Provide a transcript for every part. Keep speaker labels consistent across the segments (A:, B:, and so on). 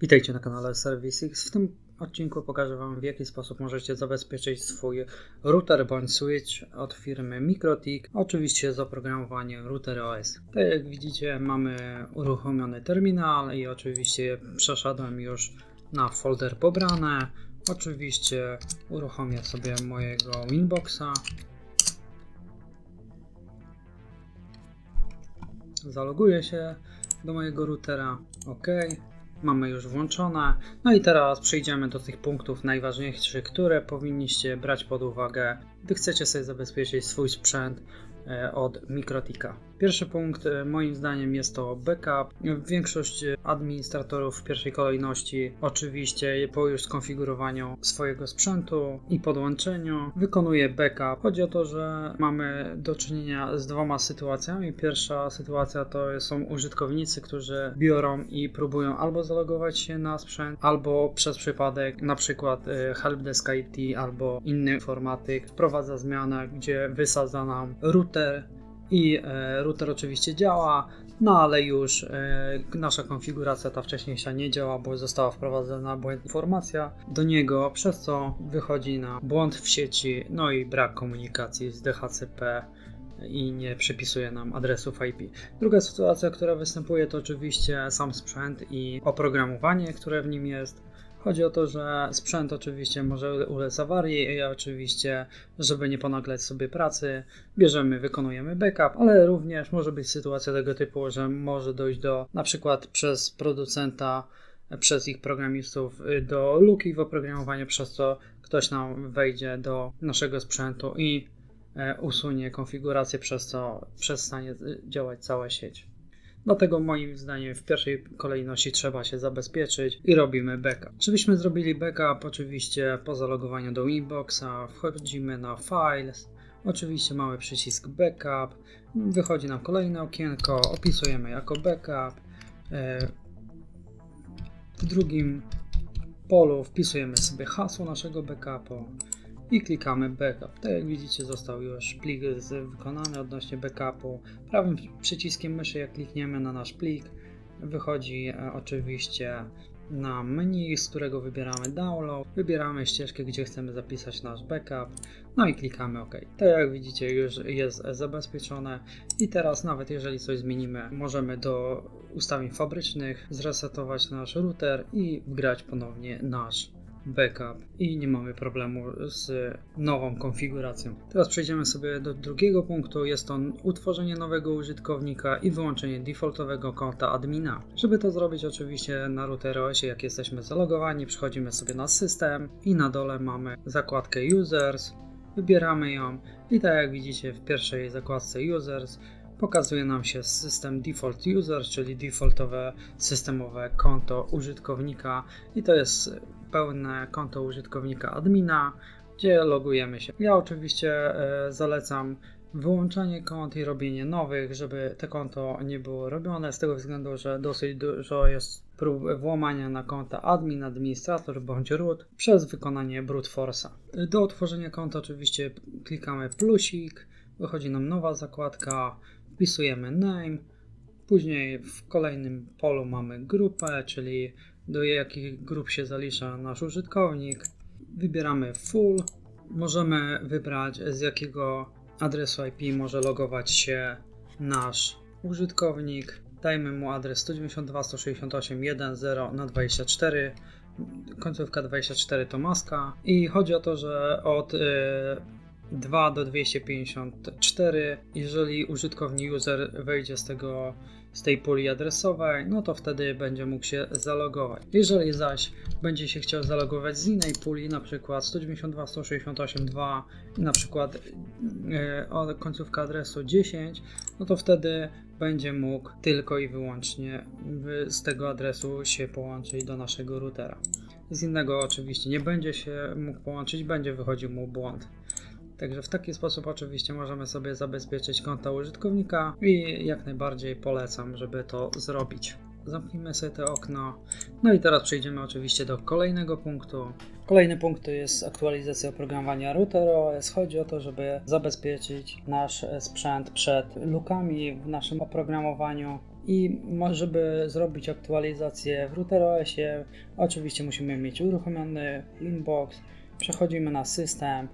A: Witajcie na kanale Servicix. W tym odcinku pokażę Wam w jaki sposób możecie zabezpieczyć swój router bądź switch od firmy Mikrotik, oczywiście z oprogramowaniem Router OS. Tak jak widzicie mamy uruchomiony terminal i oczywiście przeszedłem już na folder pobrane. Oczywiście uruchomię sobie mojego Winboxa. Zaloguję się do mojego routera. OK mamy już włączone. No i teraz przejdziemy do tych punktów najważniejszych, które powinniście brać pod uwagę, gdy chcecie sobie zabezpieczyć swój sprzęt e, od Mikrotika. Pierwszy punkt, e, moim zdaniem, jest to backup. Większość administratorów w pierwszej kolejności, oczywiście po już skonfigurowaniu swojego sprzętu i podłączeniu, wykonuje backup. Chodzi o to, że mamy do czynienia z dwoma sytuacjami. Pierwsza sytuacja to są użytkownicy, którzy biorą i próbują albo zalogować się na sprzęt, albo przez przypadek, na przykład e, helpdesk IT albo inny informatyk wprowadza zmianę, gdzie wysadza nam router i e, router oczywiście działa, no ale już e, nasza konfiguracja ta wcześniejsza nie działa, bo została wprowadzona błędna informacja do niego, przez co wychodzi na błąd w sieci, no i brak komunikacji z DHCP i nie przypisuje nam adresów IP. Druga sytuacja, która występuje, to oczywiście sam sprzęt i oprogramowanie, które w nim jest. Chodzi o to, że sprzęt oczywiście może ulec awarii i oczywiście, żeby nie ponaglać sobie pracy, bierzemy, wykonujemy backup, ale również może być sytuacja tego typu, że może dojść do na przykład przez producenta, przez ich programistów do luki w oprogramowaniu, przez co ktoś nam wejdzie do naszego sprzętu i e, usunie konfigurację, przez co przestanie działać cała sieć. Dlatego moim zdaniem w pierwszej kolejności trzeba się zabezpieczyć i robimy backup. Żebyśmy zrobili backup, oczywiście po zalogowaniu do Inboxa wchodzimy na Files, oczywiście mamy przycisk backup, wychodzi nam kolejne okienko, opisujemy jako backup. E, w drugim polu wpisujemy sobie hasło naszego backupu i klikamy backup. Tak jak widzicie został już plik wykonany odnośnie backupu. Prawym przyciskiem myszy jak klikniemy na nasz plik wychodzi e, oczywiście na menu, z którego wybieramy download, wybieramy ścieżkę, gdzie chcemy zapisać nasz backup, no i klikamy OK. Tak jak widzicie już jest zabezpieczone i teraz nawet jeżeli coś zmienimy, możemy do ustawień fabrycznych zresetować nasz router i wgrać ponownie nasz backup i nie mamy problemu z nową konfiguracją. Teraz przejdziemy sobie do drugiego punktu, jest to utworzenie nowego użytkownika i wyłączenie defaultowego konta admina. Żeby to zrobić oczywiście na routerosie, jak jesteśmy zalogowani, przechodzimy sobie na system i na dole mamy zakładkę users, wybieramy ją i tak jak widzicie w pierwszej zakładce users pokazuje nam się system default user, czyli defaultowe systemowe konto użytkownika i to jest pełne konto użytkownika admina, gdzie logujemy się. Ja oczywiście e, zalecam wyłączanie kont i robienie nowych, żeby te konto nie było robione, z tego względu, że dosyć dużo jest prób włamania na konta admin, administrator bądź root przez wykonanie brute force'a. Do otworzenia konta oczywiście klikamy plusik, wychodzi nam nowa zakładka, wpisujemy name, później w kolejnym polu mamy grupę, czyli do jakich grup się zalicza nasz użytkownik. Wybieramy full. Możemy wybrać z jakiego adresu IP może logować się nasz użytkownik. Dajmy mu adres 192.168.1.0 na 24. Końcówka 24 to maska. I chodzi o to, że od y, 2 do 254. Jeżeli użytkownik user wejdzie z tego z tej puli adresowej, no to wtedy będzie mógł się zalogować. Jeżeli zaś będzie się chciał zalogować z innej puli, na przykład 192.168.2 i na przykład e, końcówka adresu 10, no to wtedy będzie mógł tylko i wyłącznie z tego adresu się połączyć do naszego routera. Z innego oczywiście nie będzie się mógł połączyć, będzie wychodził mu błąd. Także w taki sposób oczywiście możemy sobie zabezpieczyć konta użytkownika i jak najbardziej polecam, żeby to zrobić. Zamknijmy sobie to okno. No i teraz przejdziemy oczywiście do kolejnego punktu. Kolejny punkt to jest aktualizacja oprogramowania router OS. Chodzi o to, żeby zabezpieczyć nasz sprzęt przed lukami w naszym oprogramowaniu I żeby zrobić aktualizację w RouterOSie, oczywiście musimy mieć uruchomiony Linbox. Przechodzimy na system,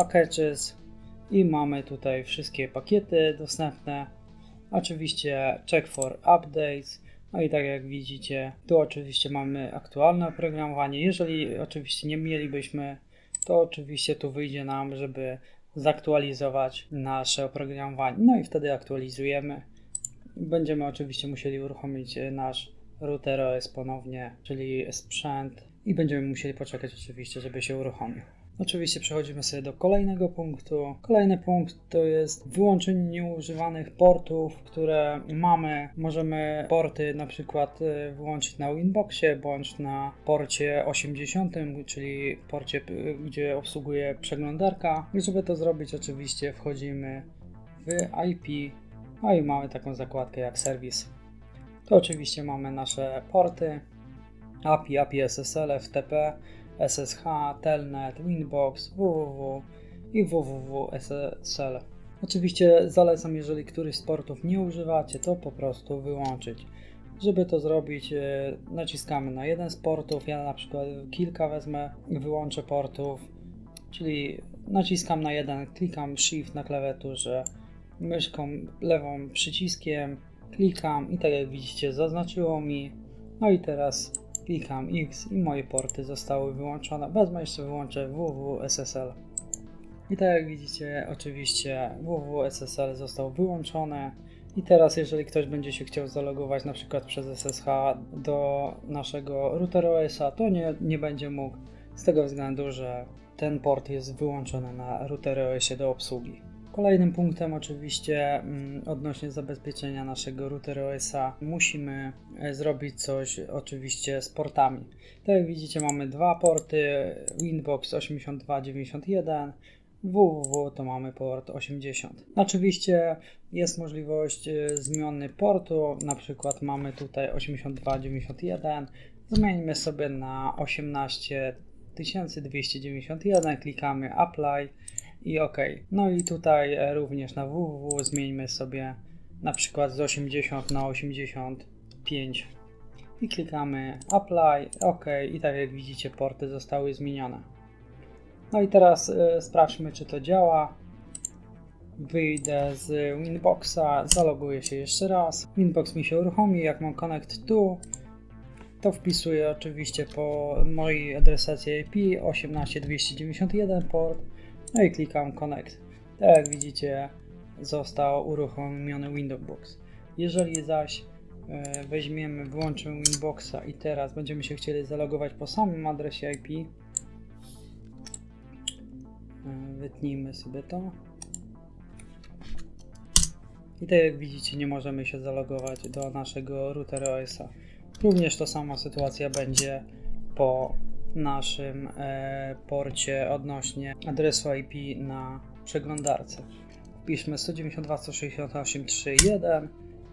A: packages i mamy tutaj wszystkie pakiety dostępne. Oczywiście check for updates. No i tak jak widzicie, tu oczywiście mamy aktualne oprogramowanie. Jeżeli oczywiście nie mielibyśmy, to oczywiście tu wyjdzie nam, żeby zaktualizować nasze oprogramowanie. No i wtedy aktualizujemy. Będziemy oczywiście musieli uruchomić e, nasz router OS ponownie, czyli sprzęt i będziemy musieli poczekać oczywiście, żeby się uruchomił. Oczywiście przechodzimy sobie do kolejnego punktu. Kolejny punkt to jest wyłączenie nieużywanych portów, które mamy. Możemy porty na przykład e, wyłączyć na Winboxie bądź na porcie 80, czyli porcie, p- gdzie obsługuje przeglądarka. I żeby to zrobić, oczywiście wchodzimy w IP, no i mamy taką zakładkę jak serwis. To oczywiście mamy nasze porty, API, API SSL, FTP, SSH, Telnet, Winbox, www i www SSL. Oczywiście zalecam, jeżeli któryś z portów nie używacie, to po prostu wyłączyć. Żeby to zrobić, e, naciskamy na jeden z portów. Ja na przykład kilka wezmę, wyłączę portów, czyli naciskam na jeden, klikam Shift na klawiaturze, myszką lewą przyciskiem, klikam i tak jak widzicie, zaznaczyło mi. No i teraz klikam X i moje porty zostały wyłączone. Wezmę jeszcze wyłączę www.ssl. I tak jak widzicie, oczywiście www.ssl został wyłączony. I teraz, jeżeli ktoś będzie się chciał zalogować na przykład przez SSH do naszego routera OS-a, to nie, nie będzie mógł z tego względu, że ten port jest wyłączony na routerze OS-ie do obsługi. Kolejnym punktem oczywiście mm, odnośnie zabezpieczenia naszego routera OS-a musimy e, zrobić coś oczywiście z portami. Tak jak widzicie mamy dwa porty Winbox 8291 www to mamy port 80. Oczywiście jest możliwość e, zmiany portu, na przykład mamy tutaj 8291, zmienimy sobie na 18291, klikamy apply i OK. No i tutaj e, również na www zmieńmy sobie na przykład z 80 na 85 i klikamy apply, OK i tak jak widzicie porty zostały zmienione. No i teraz y, sprawdźmy czy to działa. Wyjdę z Winboxa, zaloguję się jeszcze raz. Winbox mi się uruchomi, jak mam connect to to wpisuję oczywiście po mojej adresacji IP 18291 port no i klikam Connect. Tak jak widzicie, został uruchomiony Windowbox. Jeżeli zaś e, weźmiemy, wyłączymy Winboxa i teraz będziemy się chcieli zalogować po samym adresie IP, e, wytnijmy sobie to. I tak jak widzicie, nie możemy się zalogować do naszego routera OS-a. Również to sama sytuacja będzie po naszym e, porcie odnośnie adresu IP na przeglądarce. Wpiszmy 192.168.3.1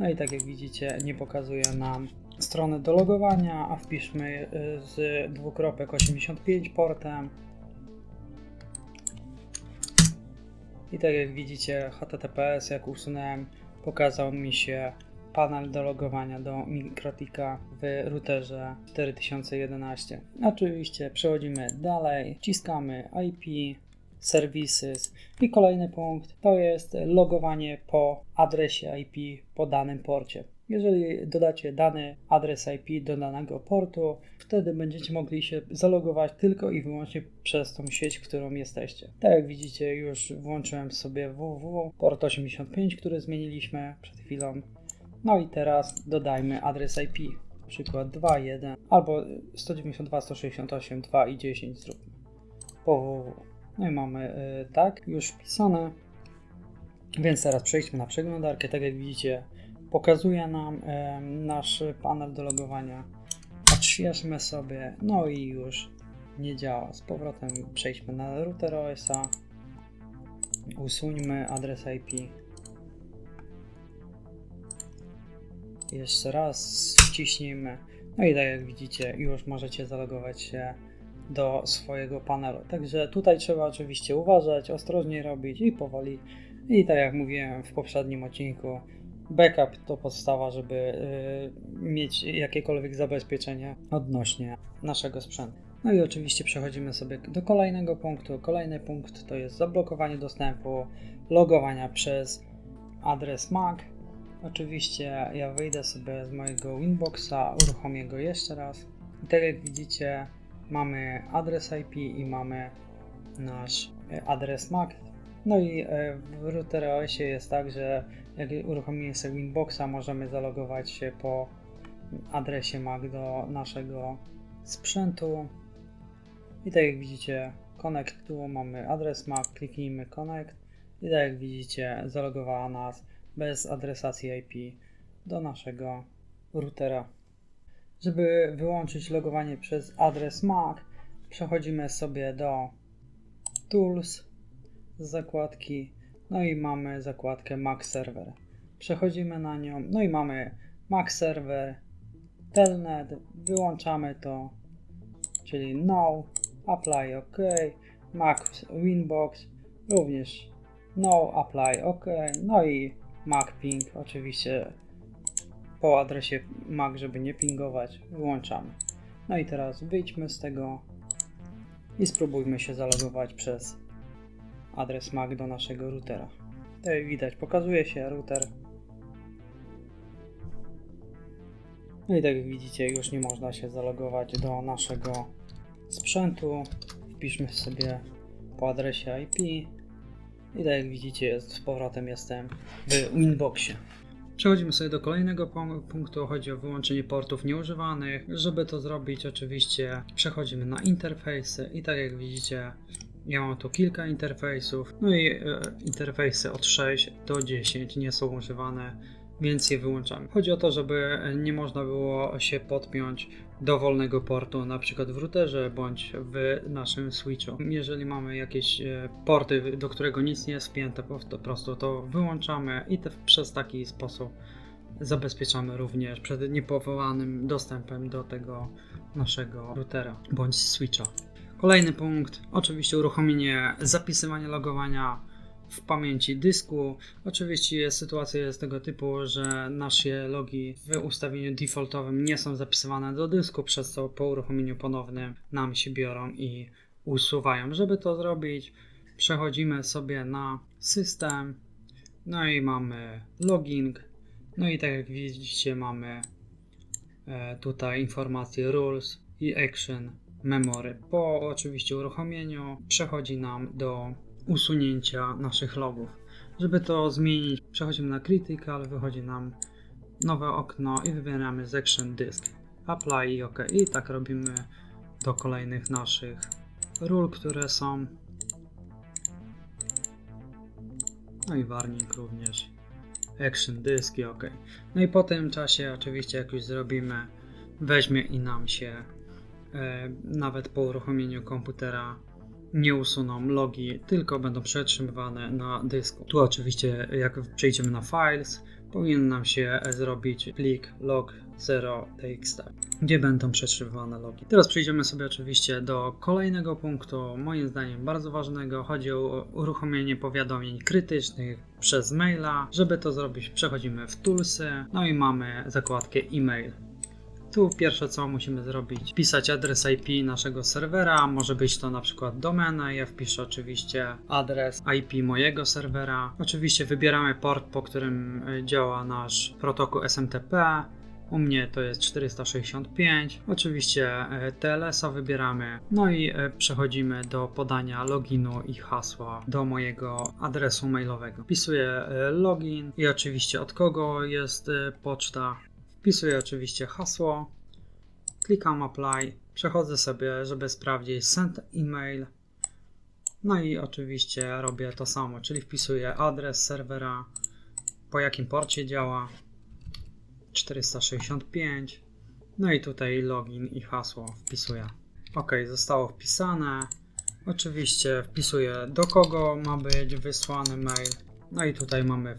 A: no i tak jak widzicie nie pokazuje nam strony do logowania, a wpiszmy e, z dwukropek 85 portem i tak jak widzicie HTTPS jak usunąłem pokazał mi się panel do logowania do Mikrotika w routerze 4011. Oczywiście przechodzimy dalej, wciskamy IP, services i kolejny punkt to jest logowanie po adresie IP po danym porcie. Jeżeli dodacie dany adres IP do danego portu, wtedy będziecie mogli się zalogować tylko i wyłącznie przez tą sieć, którą jesteście. Tak jak widzicie, już włączyłem sobie www, port 85, który zmieniliśmy przed chwilą. No i teraz dodajmy adres IP, przykład 2.1 albo 192.168.2 i 10 zróbmy po www. No i mamy y, tak już wpisane. Więc teraz przejdźmy na przeglądarkę. Tak jak widzicie, pokazuje nam y, nasz panel do logowania. Odświeżmy sobie, no i już nie działa. Z powrotem przejdźmy na router OS-a. Usuńmy adres IP. Jeszcze raz wciśnijmy. No i tak jak widzicie, już możecie zalogować się do swojego panelu. Także tutaj trzeba oczywiście uważać, ostrożnie robić i powoli. I tak jak mówiłem w poprzednim odcinku, Backup to podstawa, żeby y, mieć jakiekolwiek zabezpieczenie odnośnie naszego sprzętu. No i oczywiście przechodzimy sobie do kolejnego punktu. Kolejny punkt to jest zablokowanie dostępu, logowania przez adres MAC. Oczywiście ja wyjdę sobie z mojego Winboxa, uruchomię go jeszcze raz. I tak jak widzicie, mamy adres IP i mamy nasz e, adres MAC. No i e, w router OS jest tak, że jak uruchomimy sobie Winboxa, możemy zalogować się po adresie MAC do naszego sprzętu. I tak jak widzicie, Connect tu mamy adres MAC, kliknijmy Connect i tak jak widzicie, zalogowała nas bez adresacji IP do naszego routera. Żeby wyłączyć logowanie przez adres MAC, przechodzimy sobie do Tools z zakładki, no i mamy zakładkę Mac Server. Przechodzimy na nią, no i mamy Mac Server, Telnet, wyłączamy to, czyli No, Apply OK, Mac Winbox, również No, Apply OK, no i Mac Ping, oczywiście po adresie MAC, żeby nie pingować, wyłączamy. No i teraz wyjdźmy z tego i spróbujmy się zalogować przez adres MAC do naszego routera. Tutaj widać, pokazuje się router. No i tak jak widzicie, już nie można się zalogować do naszego sprzętu. Wpiszmy sobie po adresie IP. I tak jak widzicie, jest, z powrotem jestem w Winboxie. Przechodzimy sobie do kolejnego punktu. Chodzi o wyłączenie portów nieużywanych. Żeby to zrobić, oczywiście przechodzimy na interfejsy i tak jak widzicie, ja mam tu kilka interfejsów. No i e, interfejsy od 6 do 10 nie są używane, więc je wyłączamy. Chodzi o to, żeby nie można było się podpiąć dowolnego portu, na przykład w routerze bądź w naszym switchu. Jeżeli mamy jakieś e, porty, do którego nic nie jest wpięte, po prostu to wyłączamy i te, przez taki sposób zabezpieczamy również przed niepowołanym dostępem do tego naszego routera bądź switcha. Kolejny punkt, oczywiście uruchomienie zapisywania logowania w pamięci dysku. Oczywiście sytuacja jest tego typu, że nasze logi w ustawieniu defaultowym nie są zapisywane do dysku, przez co po uruchomieniu ponownym nam się biorą i usuwają. Żeby to zrobić, przechodzimy sobie na system, no i mamy login, no i tak jak widzicie mamy e, tutaj informacje rules i action memory. Po oczywiście uruchomieniu przechodzi nam do usunięcia naszych logów. Żeby to zmienić, przechodzimy na Critical, wychodzi nam nowe okno i wybieramy Section Disk. Apply i OK. I tak robimy do kolejnych naszych ról, które są. No i warning również. Action Disk i OK. No i po tym czasie, oczywiście, jak już zrobimy, weźmie i nam się e, nawet po uruchomieniu komputera nie usuną logi, tylko będą przetrzymywane na dysku. Tu oczywiście jak przejdziemy na Files, powinien nam się zrobić plik log0txt, gdzie będą przetrzymywane logi. Teraz przejdziemy sobie oczywiście do kolejnego punktu, moim zdaniem bardzo ważnego. Chodzi o uruchomienie powiadomień krytycznych przez maila. Żeby to zrobić, przechodzimy w Toolsy, no i mamy zakładkę e-mail. Tu pierwsze co musimy zrobić, wpisać adres IP naszego serwera, może być to na przykład domena, ja wpiszę oczywiście adres IP mojego serwera. Oczywiście wybieramy port, po którym y, działa nasz protokół SMTP. U mnie to jest 465. Oczywiście y, TLS-a wybieramy. No i y, przechodzimy do podania loginu i hasła do mojego adresu mailowego. Wpisuję login i oczywiście od kogo jest poczta. Wpisuję oczywiście hasło, klikam apply, przechodzę sobie, żeby sprawdzić send email. No i oczywiście robię to samo, czyli wpisuję adres serwera, po jakim porcie działa 465. No i tutaj login i hasło wpisuję. Ok, zostało wpisane. Oczywiście wpisuję do kogo ma być wysłany mail. No i tutaj mamy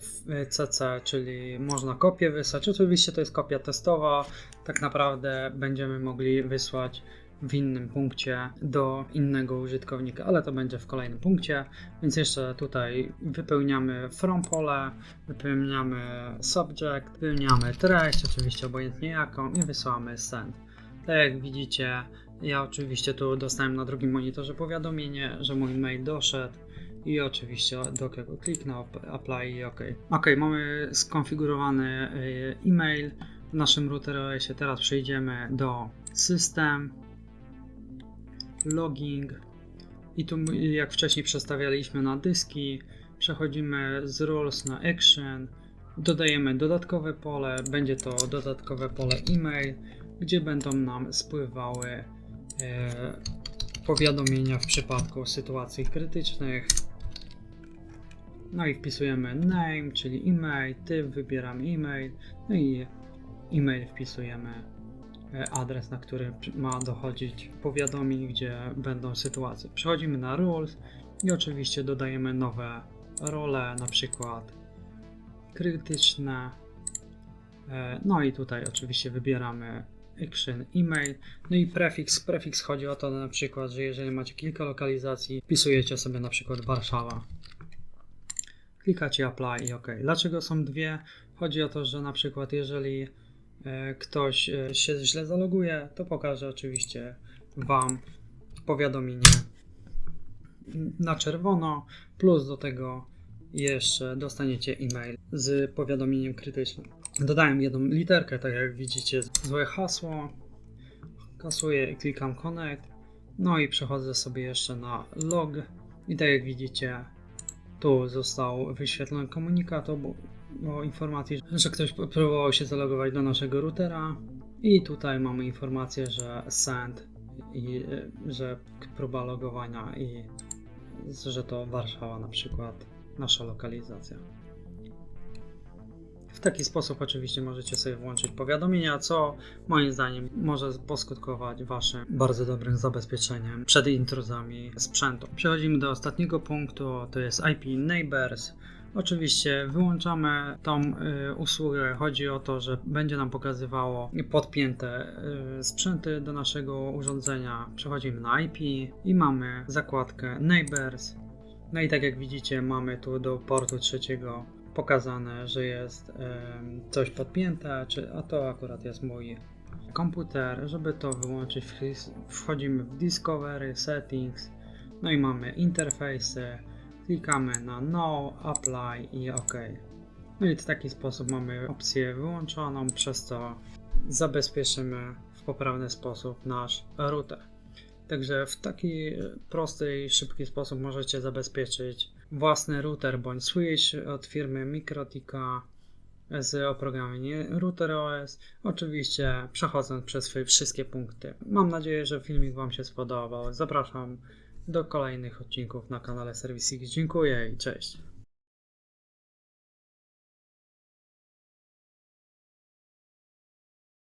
A: CC, czyli można kopię wysłać. Oczywiście to jest kopia testowa. Tak naprawdę będziemy mogli wysłać w innym punkcie do innego użytkownika, ale to będzie w kolejnym punkcie. Więc jeszcze tutaj wypełniamy from pole, wypełniamy subject, wypełniamy treść, oczywiście obojętnie jaką i wysyłamy send. Tak jak widzicie, ja oczywiście tu dostałem na drugim monitorze powiadomienie, że mój mail doszedł i oczywiście do kogo kliknę, apply i OK. OK, mamy skonfigurowany y, e-mail w naszym routerze. Teraz przejdziemy do system, logging i tu jak wcześniej przestawialiśmy na dyski, przechodzimy z roles na action, dodajemy dodatkowe pole, będzie to dodatkowe pole e-mail, gdzie będą nam spływały e, powiadomienia w przypadku sytuacji krytycznych. No i wpisujemy name, czyli e-mail, typ, wybieramy e-mail, no i e-mail wpisujemy e, adres, na który ma dochodzić powiadomień, gdzie będą sytuacje. Przechodzimy na rules i oczywiście dodajemy nowe role, na przykład krytyczne. E, no i tutaj oczywiście wybieramy action email. No i prefiks. Prefiks chodzi o to na przykład, że jeżeli macie kilka lokalizacji, wpisujecie sobie na przykład Warszawa. Klikacie apply i OK. Dlaczego są dwie? Chodzi o to, że na przykład jeżeli e, ktoś e, się źle zaloguje, to pokaże oczywiście Wam powiadomienie na czerwono, plus do tego jeszcze dostaniecie e-mail z powiadomieniem krytycznym. Dodałem jedną literkę, tak jak widzicie, złe hasło. Kasuję i klikam connect. No i przechodzę sobie jeszcze na log. I tak jak widzicie, tu został wyświetlony komunikat o, o informacji, że ktoś próbował się zalogować do naszego routera. I tutaj mamy informację, że send i że próba logowania i że to Warszawa na przykład nasza lokalizacja. W taki sposób oczywiście możecie sobie włączyć powiadomienia, co moim zdaniem może poskutkować Waszym bardzo dobrym zabezpieczeniem przed intruzami sprzętu. Przechodzimy do ostatniego punktu, to jest IP Neighbors. Oczywiście wyłączamy tą y, usługę. Chodzi o to, że będzie nam pokazywało podpięte y, sprzęty do naszego urządzenia. Przechodzimy na IP i mamy zakładkę Neighbors. No i tak jak widzicie, mamy tu do portu trzeciego pokazane, że jest coś podpięte, czy, a to akurat jest mój komputer. Żeby to wyłączyć, wchodzimy w Discovery, Settings, no i mamy interfejsy, klikamy na No, Apply i OK. No i w taki sposób mamy opcję wyłączoną, przez co zabezpieczymy w poprawny sposób nasz router. Także w taki prosty i szybki sposób możecie zabezpieczyć własny router bądź switch od firmy Mikrotika z oprogramowaniem RouterOS. Oczywiście przechodząc przez wszystkie punkty. Mam nadzieję, że filmik Wam się spodobał. Zapraszam do kolejnych odcinków na kanale Service Dziękuję i cześć.